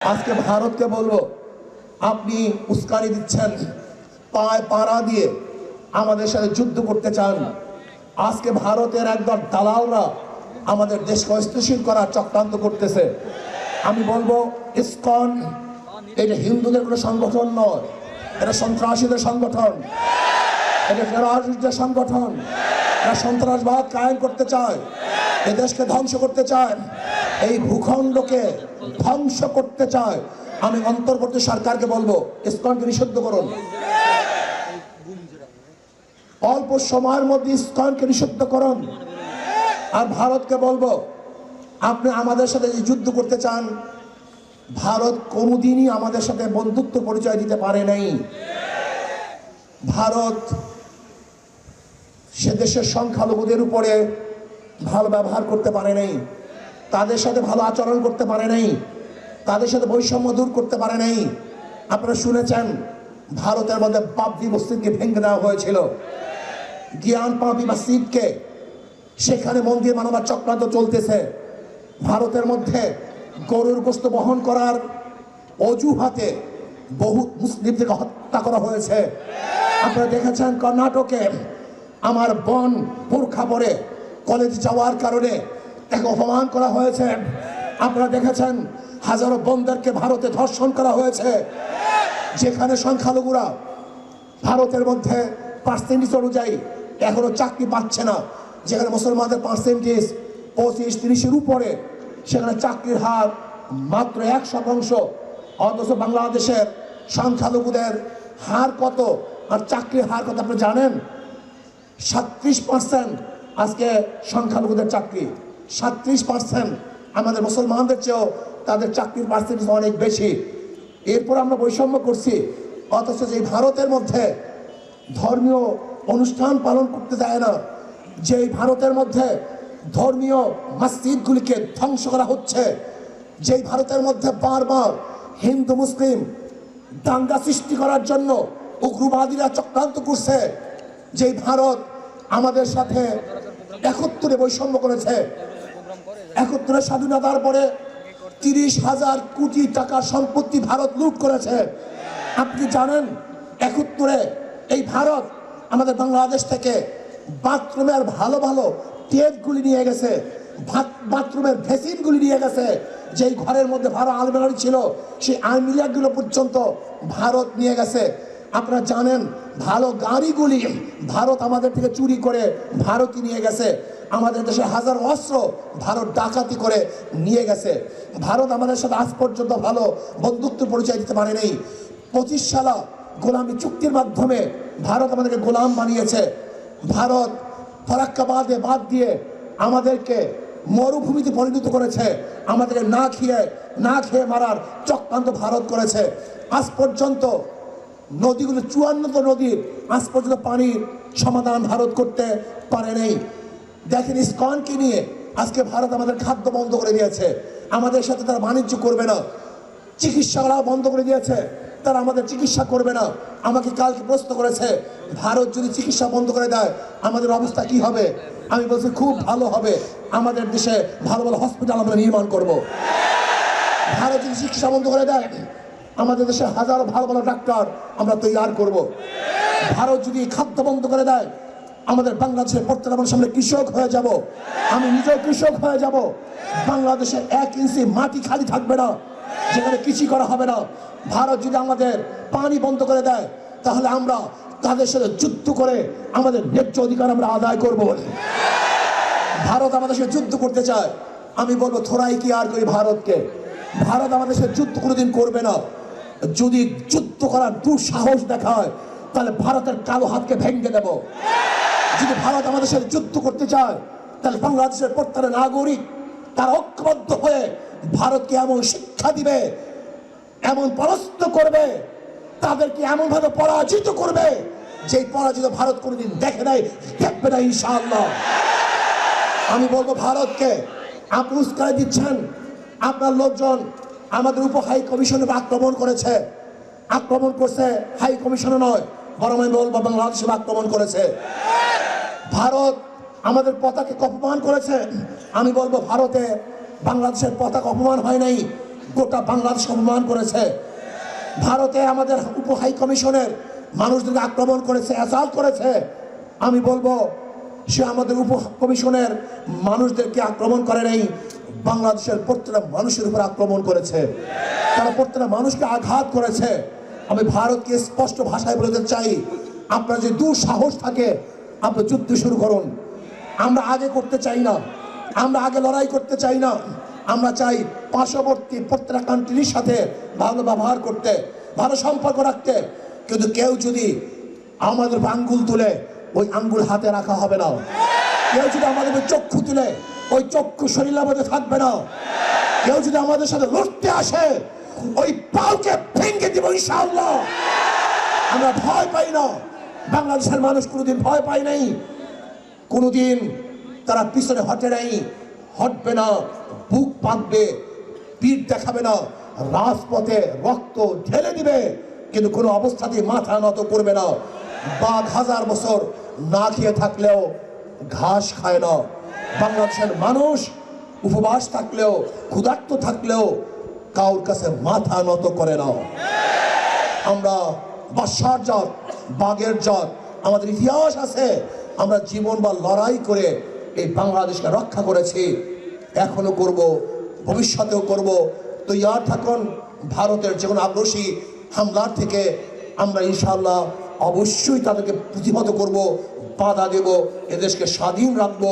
আজকে ভারতকে বলব, আপনি উস্কানি দিচ্ছেন, পায় পাড়া দিয়ে আমাদের সাথে যুদ্ধ করতে চান। আজকে ভারতের একদল দালালরা আমাদের দেশকে অস্থিতিশীল করার চক্রান্ত করতেছে। আমি বলব, ইসকন, এটা হিন্দুদের কোনো সংগঠন নয়, এটা সন্ত্রাসীদের সংগঠন, এটা টেরোরিস্টদের সংগঠন, এরা সন্ত্রাসবাদ কায়েম করতে চায় এ দেশকে ধ্বংস করতে চায়। এই ভূখণ্ডকে ধ্বংস করতে চায়, আমি অন্তর্বর্তী সরকারকে বলব, ইসকনকে নিষিদ্ধ করুন। অল্প সময়ের মধ্যে ইসকনকে নিষিদ্ধ করুন। আর ভারতকে বলব, আপনি আমাদের সাথে যে যুদ্ধ করতে চান, ভারত কোনোদিনই আমাদের সাথে বন্ধুত্ব পরিচয় দিতে পারে নাই। ভারত সে দেশের সংখ্যালঘুদের উপরে ভালো ব্যবহার করতে পারে নাই। তাদের সাথে ভালো আচরণ করতে পারে নাই। তাদের সাথে বৈষম্য দূর করতে পারে নাই। আপনারা শুনেছেন, ভারতের মধ্যে বাবরি মসজিদকে ভেঙে দেওয়া হয়েছিল। জ্ঞান পাপি মসজিদকে সেখানে মন্দির মানবার চক্রান্ত চলতেছে। ভারতের মধ্যে গরুর গোস্ত বহন করার অজুহাতে বহু মুসলিমদেরকে হত্যা করা হয়েছে। আপনারা দেখেছেন, কর্ণাটকে আমার বন বোরখা পরে কলেজ যাওয়ার কারণে তাকে অপমান করা হয়েছে। আপনারা দেখেছেন, হাজারো বোনদেরকে ভারতে ধর্ষণ করা হয়েছে। যেখানে সংখ্যালঘুরা ভারতের মধ্যে পার্সেন্টেজ অনুযায়ী এখনও চাকরি পাচ্ছে না। যেখানে মুসলমানদের পার্সেন্টেজ পঁচিশ, তিরিশের উপরে, সেখানে চাকরির হার মাত্র এক শতাংশ। অথচ বাংলাদেশের সংখ্যালঘুদের হার কত আর চাকরির হার কত, আপনি জানেন? সাত্রিশ পার্সেন্ট আজকে সংখ্যালঘুদের চাকরি। সাত্রিশ পার্সেন্ট আমাদের মুসলমানদের চেয়েও তাদের চাকরির পার্সেন্টেজ অনেক বেশি। এরপর আমরা বৈষম্য করছি, অথচ যে ভারতের মধ্যে ধর্মীয় অনুষ্ঠান পালন করতে দেয় না, যেই ভারতের মধ্যে ধর্মীয় মসজিদগুলিকে ধ্বংস করা হচ্ছে, যেই ভারতের মধ্যে বারবার হিন্দু, মুসলিম দাঙ্গা সৃষ্টি করার জন্য উগ্রবাদীরা চক্রান্ত করছে, যেই ভারত আমাদের সাথে একত্রে বৈষম্য করেছে। একত্রে স্বাধীনতার পরে তিরিশ হাজার কোটি টাকা সম্পত্তি ভারত লুট করেছে। আপনি জানেন, একত্রে এই ভারত আমাদের বাংলাদেশ থেকে বাথরুমের ভালো ভালো টেপগুলি নিয়ে গেছে বাথরুমের ভেসিনগুলি নিয়ে গেছে। যেই ঘরের মধ্যে ভালো আলমিরারি ছিল, সেই আলমিরাগুলো পর্যন্ত ভারত নিয়ে গেছে। আপনারা জানেন, ভালো গাড়িগুলি ভারত আমাদের থেকে চুরি করে ভারতই নিয়ে গেছে। আমাদের দেশে হাজার অস্ত্র ভারত ডাকাতি করে নিয়ে গেছে। ভারত আমাদের সাথে আজ পর্যন্ত ভালো বন্ধুত্ব পরিচয় দিতে পারে নেই পঁচিশ সালা গোলামী চুক্তির মাধ্যমে ভারত আমাদেরকে গোলাম বানিয়েছে। ভারত ফরাক্কা বাদে বাদ দিয়ে আমাদেরকে মরুভূমিতে পরিণত করেছে। আমাদেরকে না খেয়ে না খেয়ে মারার চক্রান্ত ভারত করেছে। আজ পর্যন্ত নদীগুলো চুয়ান্নত নদীর আজ পর্যন্ত পানির সমাধান ভারত করতে পারে নেই দেখেন ইস্কনকে নিয়ে আজকে ভারত আমাদের খাদ্য বন্ধ করে দিয়েছে। আমাদের সাথে তারা বাণিজ্য করবে না। চিকিৎসারা বন্ধ করে দিয়েছে। তারা আমাদের চিকিৎসা করবে না। আমাকে কালকে প্রশ্ন করেছে, ভারত যদি চিকিৎসা বন্ধ করে দেয়, আমাদের অবস্থা কি হবে? আমি বলছি, খুব ভালো হবে। আমাদের দেশে ভালো ভালো হসপিটাল আমরা নির্মাণ করব। ভারত যদি চিকিৎসা বন্ধ করে দেয়, আমাদের দেশে হাজার ভালো ভালো ডাক্তার আমরা তৈরি করব। ভারত যদি খাদ্য বন্ধ করে দেয় আমাদের বাংলাদেশের আমার সামনে কৃষক হয়ে যাব। আমি নিজেও কৃষক হয়ে যাব। বাংলাদেশে এক ইঞ্চি মাটি খালি থাকবে না, যেখানে কৃষি করা হবে না। ভারত যদি আমাদের পানি বন্ধ করে দেয়, তাহলে আমরা তাদের সাথে যুদ্ধ করে আমাদের ন্যায্য অধিকার আমরা আদায় করব। ভারত আমাদের সাথে যুদ্ধ করতে চায়। আমি বলব, থোড়াই কি আর করি ভারতকে? ভারত আমাদের সাথে যুদ্ধ কোনোদিন করবে না। যদি যুদ্ধ করার দুঃসাহস দেখায়, তাহলে ভারতের কালো হাতকে ভেঙে দেব। যদি ভারত আমাদের সাথে যুদ্ধ করতে চায়, তাহলে বাংলাদেশের প্রত্যেক নাগরিক তারা ঐক্যবদ্ধ হয়ে ভারতকে এমন শিক্ষা দিবে, এমন পরাস্ত করবে, তাদেরকে এমন ভাবে পরাজিত করবে যে পরাজিত ভারত কোনোদিন দেখে নাই, দেখবে না ইনশাআল্লাহ। আমি বলব ভারতকে, আপনি উস্কাই দিচ্ছেন, আপনার লোকজন আমাদের উপ হাই কমিশনে আক্রমণ করেছে। আক্রমণ করছে হাই কমিশনে নয় আমি বলব বাংলাদেশে আক্রমণ করেছে। ভারত আমাদের পতাকে অপমান করেছে। আমি বলব ভারতে বাংলাদেশের পতাকা অপমান হয় নাই, গোটা বাংলাদেশ অপমান করেছে। ভারতে আমাদের উপ হাই কমিশনের মানুষদেরকে আক্রমণ করেছে অ্যাসাল্ট করেছে। আমি বলব সে আমাদের উপ কমিশনের মানুষদেরকে আক্রমণ করে নেই, বাংলাদেশের প্রত্যেকটা মানুষের উপর আক্রমণ করেছে। তারা প্রত্যেকটা মানুষকে আঘাত করেছে। আমি ভারতকে স্পষ্ট ভাষায় বলতে চাই, আপনার যে দুঃসাহস থাকে, আপনি যুদ্ধ শুরু করুন। আমরা আগে করতে চাই না, আমরা আগে লড়াই করতে চাই না। আমরা চাই পার্শ্ববর্তী প্রত্যেকটা কান্ট্রির সাথে ভালো ব্যবহার করতে, ভালো সম্পর্ক রাখতে। কিন্তু কেউ যদি আমাদের আঙ্গুল তুলে, ওই আঙ্গুল হাতে রাখা হবে না। কেউ যদি আমাদের চক্ষু তুলে, ওই চক্ষু শরীর থাকবে না। কেউ যদি আমাদের সাথে লড়তে আসে, ওই দিব ইনশাআল্লাহ। আমরা ভয় পাই না। বাংলাদেশের মানুষ কোনোদিন ভয় পায় নাই। কোনোদিন তারা পিছনে হটে নাই। হটবে না, বুক পাকবে পিঠ দেখাবে না, রাজপথে রক্ত ঢেলে দিবে। কিন্তু কোনো অবস্থাতেই মাথা নত করবে না। বাঘ হাজার বছর না খেয়ে থাকলেও ঘাস খায় না। বাংলাদেশের মানুষ উপবাস থাকলেও, ক্ষুধার্ত থাকলেও কাউর কাছে মাথা নত করে না। আমরা বাসার জাত বাঘের জাত আমাদের ইতিহাস আছে। আমরা জীবন বা লড়াই করে এই বাংলাদেশকে রক্ষা করেছি। এখনও করব, ভবিষ্যতেও করব। তৈয়ার থাকুন, ভারতের যে কোনো আগ্রসী হামলার থেকে আমরা ইনশাল্লাহ অবশ্যই তাদেরকে প্রতিহত করব, বাধা দেব, এদেশকে স্বাধীন রাখব।